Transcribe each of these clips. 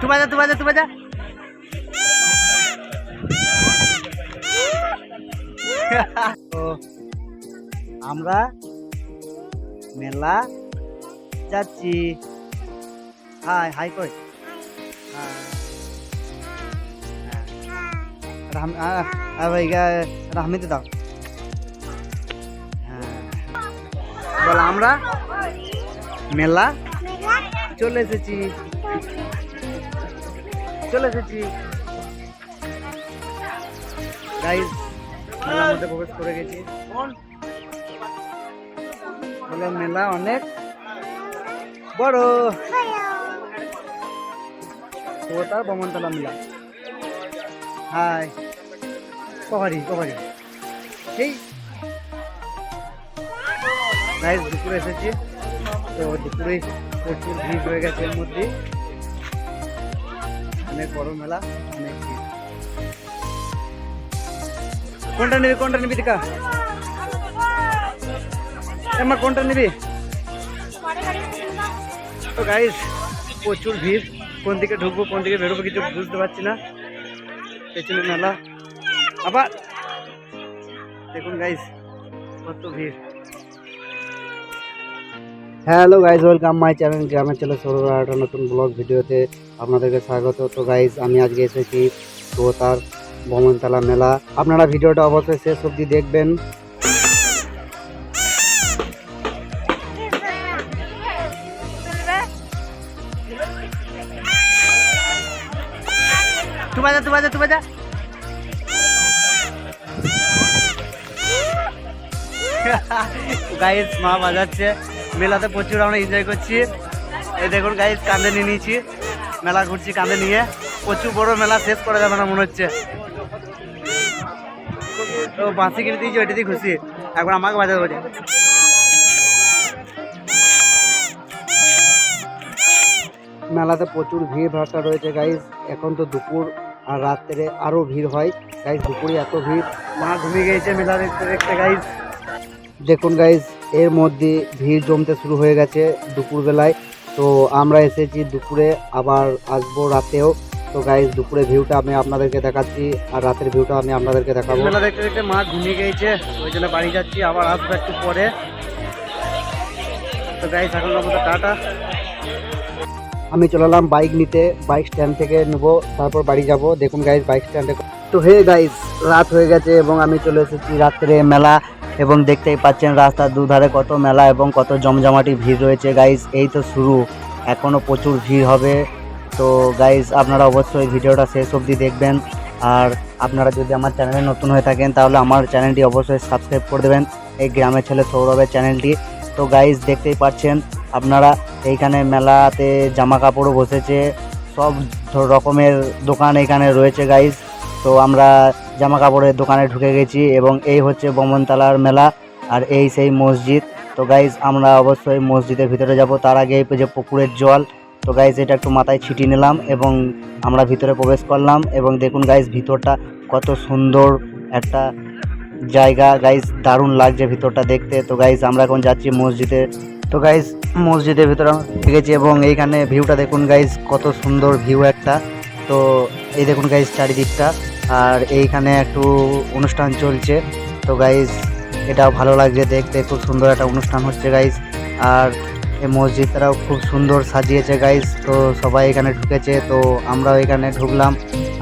तू बजा तू बजा तू बजा তো আমরা মেলা যাচ্ছি হাই হাই কই রাহমিতে দাও হ্যাঁ বল আমরা মেলা চলে এসেছি চলে এসেছি। গাইজ মেলার মধ্যে প্রবেশ করে গেছি। মেলা অনেক বড়। ও তার বমনতলা মেলা। হাই কভারি কভারি সেই গাইজ দুপুরে এসেছি। তো দুপুরে প্রচুর ভিড় হয়ে গেছে এর মধ্যে অনেক বড় মেলা অনেক কোনটা নিবি কোনটা নিবি দিকা এমা, কোনটা নিবি? তো গাইজ প্রচুর ভিড়। কোন দিকে ঢুকবো, কোন দিকে বেরোবো কিছু বুঝতে পারছি না। পেছনে মেলা। আবার দেখুন গাইজ কত ভিড়। Hello guys welcome my channel গ্রামের ছেলে সৌরভ একটা নতুন ব্লগ ভিডিওতে আপনাদেরকে স্বাগত তো গাইজ আমি আজকে এসেছি তো তার ভ্রমণতলা মেলা আপনারা ভিডিওটা অবশ্যই শেষ অবধি দেখবেন तू बजा तू बजा तू बजा গাইস মা বাজাচ্ছে মেলাতে প্রচুর আমরা এনজয় করছি এই দেখুন গাইস কাঁধে নিয়ে নিয়েছি মেলা ঘুরছি কাঁধে নিয়ে। প্রচুর বড় মেলা শেষ করা যাবে না মনে হচ্ছে। তো বাঁশি কিনে দিয়েছি, ওইটাতেই খুশি। একবার আমাকে বাজাতে বলে মেলাতে প্রচুর ভিড় ভাড়টা রয়েছে গাইজ এখন তো দুপুর আর রাত্রে আরও ভিড় হয়। গাইজ দুপুরে এত ভিড়। মা ঘুমিয়ে গেছে মেলা দেখতে দেখতে গাইজ দেখুন গাইজ এর মধ্যে ভিড় জমতে শুরু হয়ে গেছে দুপুরবেলায়। তো আমরা এসেছি দুপুরে আবার আসব রাতেও। তো গাইজ দুপুরে ভিউটা আমি আপনাদেরকে দেখাচ্ছি আর রাতের ভিউটা আমি আপনাদেরকে দেখাবো। মেলা দেখতে দেখতে মা ঘুমিয়ে গেছে ওই জন্য বাড়ি যাচ্ছি আবার আসব একটু পরে। তো গাইজ এখন মতো টাটা। আমি চলে এলাম বাইক নিতে বাইক স্ট্যান্ড থেকে নেব তারপর বাড়ি যাব। দেখুন গাইজ বাইক স্ট্যান্ডে তো হে গাইজ রাত হয়ে গেছে এবং আমি চলে এসেছি রাত্রে মেলা। এবং দেখতেই পাচ্ছেন রাস্তার দুধারে কত মেলা এবং কত জমজমাটি ভিড় রয়েছে। গাইজ এই তো শুরু। এখনও প্রচুর ভিড় হবে। তো গাইজ আপনারা অবশ্যই ভিডিওটা শেষ অবধি দেখবেন। আর আপনারা যদি আমার চ্যানেলে নতুন হয়ে থাকেন, তাহলে আমার চ্যানেলটি অবশ্যই সাবস্ক্রাইব করে দেবেন। এই গ্রামের ছেলে সৌরভের চ্যানেলটি। তো গাইজ দেখতেই পাচ্ছেন, আপনারা এইখানে মেলাতে জামা কাপড়ও বসেছে। সব রকমের দোকান এখানে রয়েছে গাইজ তো আমরা জামা কাপড়ের দোকানে ঢুকে গেছি এবং এই হচ্ছে বমনতলার মেলা আর এই সেই মসজিদ। তো গাইজ আমরা অবশ্যই মসজিদের ভিতরে যাব। তার আগে যে পুকুরের জল, তো গাইজ এটা একটু মাথায় ছিটিয়ে নিলাম এবং আমরা ভিতরে প্রবেশ করলাম এবং দেখুন গাইজ ভিতরটা কত সুন্দর একটা জায়গা। গাইজ দারুণ লাগছে ভিতরটা দেখতে। তো গাইজ আমরা এখন যাচ্ছি মসজিদে। তো গাইজ মসজিদের ভিতরে গেছি এবং এইখানে ভিউটা দেখুন গাইজ কত সুন্দর ভিউ একটা। তো এই দেখুন গাইজ চারিদিকটা। আর এইখানে একটু অনুষ্ঠান চলছে। তো গাইজ এটাও ভালো লাগছে দেখতে, খুব সুন্দর একটা অনুষ্ঠান হচ্ছে গাইজ আর এই মসজিদটাও খুব সুন্দর সাজিয়েছে গাইজ তো সবাই এখানে ঢুকেছে, তো আমরাও এখানে ঢুকলাম।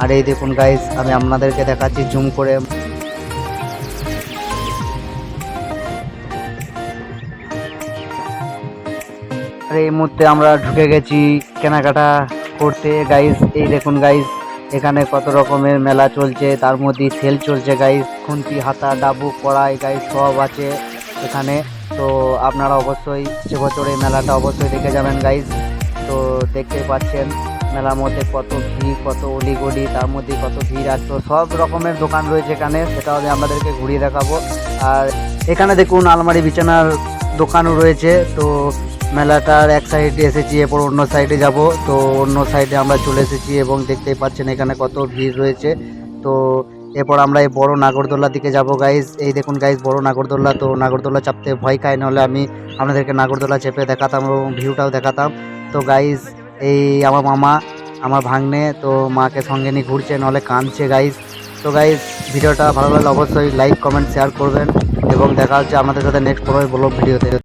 আর এই দেখুন গাইজ আমি আপনাদেরকে দেখাচ্ছি জুম করে। আর এই মুহূর্তে আমরা ঢুকে গেছি কেনাকাটা করতে। গাইজ এই দেখুন গাইজ এখানে কত রকমের মেলা চলছে, তার মধ্যে সেল চলছে গাইজ খুন্তি, হাতা, ডাবু, কড়াই গাইজ সব আছে এখানে। তো আপনারা অবশ্যই সে বছর এই মেলাটা অবশ্যই দেখে যাবেন গাইজ তো দেখতে পাচ্ছেন মেলার মধ্যে কত ভিড়, কত অলিগলি, তার মধ্যে কত ভিড় আর তো সব রকমের দোকান রয়েছে এখানে সেটা আমি আপনাদেরকে ঘুরিয়ে দেখাবো। আর এখানে দেখুন আলমারি বিছানার দোকানও রয়েছে, তো মেলাটার এক সাইডে এসেছি, এরপর অন্য সাইডে যাব। তো অন্য সাইডে আমরা চলে এসেছি এবং দেখতেই পাচ্ছেন এখানে কত ভিড় রয়েছে। তো এরপর আমরা এই বড় নাগরদোল্লার দিকে যাব গাইজ এই দেখুন গাইজ বড় নাগরদোল্লা তো নাগরদোল্লা চাপতে ভয় খায়, নাহলে আমি আপনাদেরকে নাগরদোল্লা চেপে দেখাতাম এবং ভিউটাও দেখাতাম। তো গাইজ এই আমার মামা, আমার ভাগ্নে, তো মাকে সঙ্গে নিয়ে ঘুরছে, নাহলে কাঁদছে গাইজ তো গাইজ ভিডিওটা ভালো লাগলে অবশ্যই লাইক কমেন্ট শেয়ার করবেন এবং দেখা হচ্ছে আমাদের সাথে নেক্সট কোনো ব্লগ ভিডিওতে।